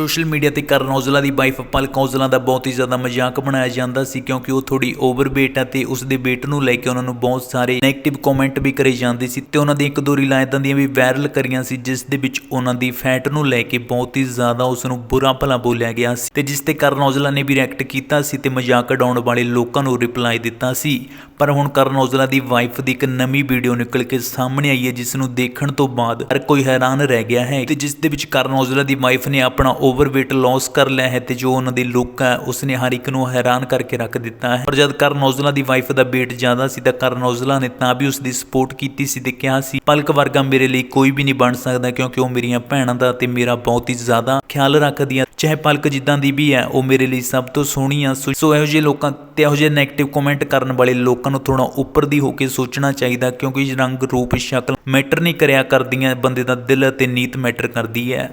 Social media ਤੇ ਕਰਨ ਔਜਲਾ ਦੀ wife Palak Aujla ਦਾ ਬਹੁਤ ਹੀ ਜ਼ਿਆਦਾ ਮਜ਼ਾਕ ਬਣਾਇਆ ਜਾਂਦਾ ਸੀ ਕਿਉਂਕਿ ਉਹ ਥੋੜੀ ਓਵਰਵੇਟ ਹੈ ਤੇ ਉਸ ਦੇ weight ਨੂੰ ਲੈ ਕੇ ਉਹਨਾਂ ਨੂੰ ਬਹੁਤ ਸਾਰੇ 네ਗੇਟਿਵ ਕਮੈਂਟ ਵੀ ਕਰੇ ਜਾਂਦੇ ਸੀ ਤੇ ਉਹਨਾਂ ਦੀ ਇੱਕ ਦੋ ਰੀਲਾਂ ਇਦਾਂ ਦੀਆਂ ਵੀ ਵਾਇਰਲ ਕਰੀਆਂ ਸੀ ਜਿਸ ਦੇ ਵਿੱਚ ਉਹਨਾਂ ਦੀ ਫੈਟ ਨੂੰ ਲੈ ਕੇ ਬਹੁਤ ਹੀ ਜ਼ਿਆਦਾ ਉਸ ਨੂੰ ਬੁਰਾ ਭਲਾ ਬੋਲਿਆ ਗਿਆ ਸੀ ਤੇ ਜਿਸ ਤੇ ਕਰਨ ਔਜਲਾ ਨੇ ਵੀ ਰਿਐਕਟ ਕੀਤਾ ਸੀ ਤੇ ਮਜ਼ਾਕ ਉਡਾਉਣ ਵਾਲੇ ਲੋਕਾਂ ਨੂੰ ਰਿਪਲਾਈ ਦਿੱਤਾ ਸੀ। ਪਰ ਹੁਣ ਕਰਨ ਔਜਲਾ ਦੀ ਵਾਈਫ ਦੀ ਇੱਕ ਨਵੀਂ ਵੀਡੀਓ ਨਿਕਲ ਕੇ ਸਾਹਮਣੇ ਆਈ ਹੈ ਜਿਸ ਨੂੰ ਦੇਖਣ ਤੋਂ ਬਾਅਦ ਹਰ ਕੋਈ ਹੈਰਾਨ ਰਹਿ ਗਿਆ ਹੈ ਤੇ ਜਿਸ ਦੇ ਵਿੱਚ ਕਰਨ ਔਜਲਾ ਦੀ ਵਾਈਫ ਨੇ ਆਪਣਾ ਓਵਰਵੇਟ ਲਾਸ ਕਰ ਲਿਆ ਹੈ ਤੇ ਜੋ ਉਹਨਾਂ ਦੀ ਲੁੱਕ ਹੈ, ਉਸਨੇ ਹਰ ਇੱਕ ਨੂੰ ਹੈਰਾਨ ਕਰਕੇ ਰੱਖ ਦਿੱਤਾ ਹੈ। ਪਰ ਜਦ ਕਰਨ ਔਜਲਾ ਦੀ ਵਾਈਫ ਦਾ weight ਜ਼ਿਆਦਾ ਸੀ ਤਾਂ ਕਰਨ ਔਜਲਾ ਨੇ ਤਾਂ ਵੀ ਉਸ ਦੀ ਸਪੋਰਟ ਕੀਤੀ ਸੀ ਤੇ ਕਿਹਾ ਸੀ, ਪਲਕ ਵਰਗਾ ਮੇਰੇ ਲਈ ਕੋਈ ਵੀ ਨਹੀਂ ਬਣ ਸਕਦਾ ਕਿਉਂਕਿ ਉਹ ਮੇਰੀਆਂ ਭੈਣਾਂ ਦਾ ਤੇ ਮੇਰਾ ਬਹੁਤ ਹੀ ਜ਼ਿਆਦਾ ਖਿਆਲ ਰੱਖਦੀ ਹੈ ਚਾਹੇ ਪਲਕ ਜਿੱਦਾਂ ਦੀ ਵੀ ਹੈ, ਉਹ ਮੇਰੇ ਲਈ ਸਭ ਤੋਂ ਸੋਹਣੀ ਆ ਸੋ ਸੋ ਇਹੋ ਜਿਹੇ ਲੋਕਾਂ ਤੇ ਇਹੋ ਜਿਹੇ 네ਗੇਟਿਵ ਕਮੈਂਟ ਕਰਨ ਵਾਲੇ ਲੋਕਾਂ ਨੂੰ ਥੋੜਾ ਉੱਪਰ ਦੀ ਹੋ ਕੇ ਸੋਚਣਾ ਚਾਹੀਦਾ ਕਿਉਂਕਿ ਰੰਗ, ਰੂਪ, ਸ਼ਕਲ ਮੈਟਰ ਨਹੀਂ ਕਰਿਆ ਕਰਦੀਆਂ, ਬੰਦੇ ਦਾ ਦਿਲ ਅਤੇ ਨੀਤ ਮੈਟਰ ਕਰਦੀ ਹੈ।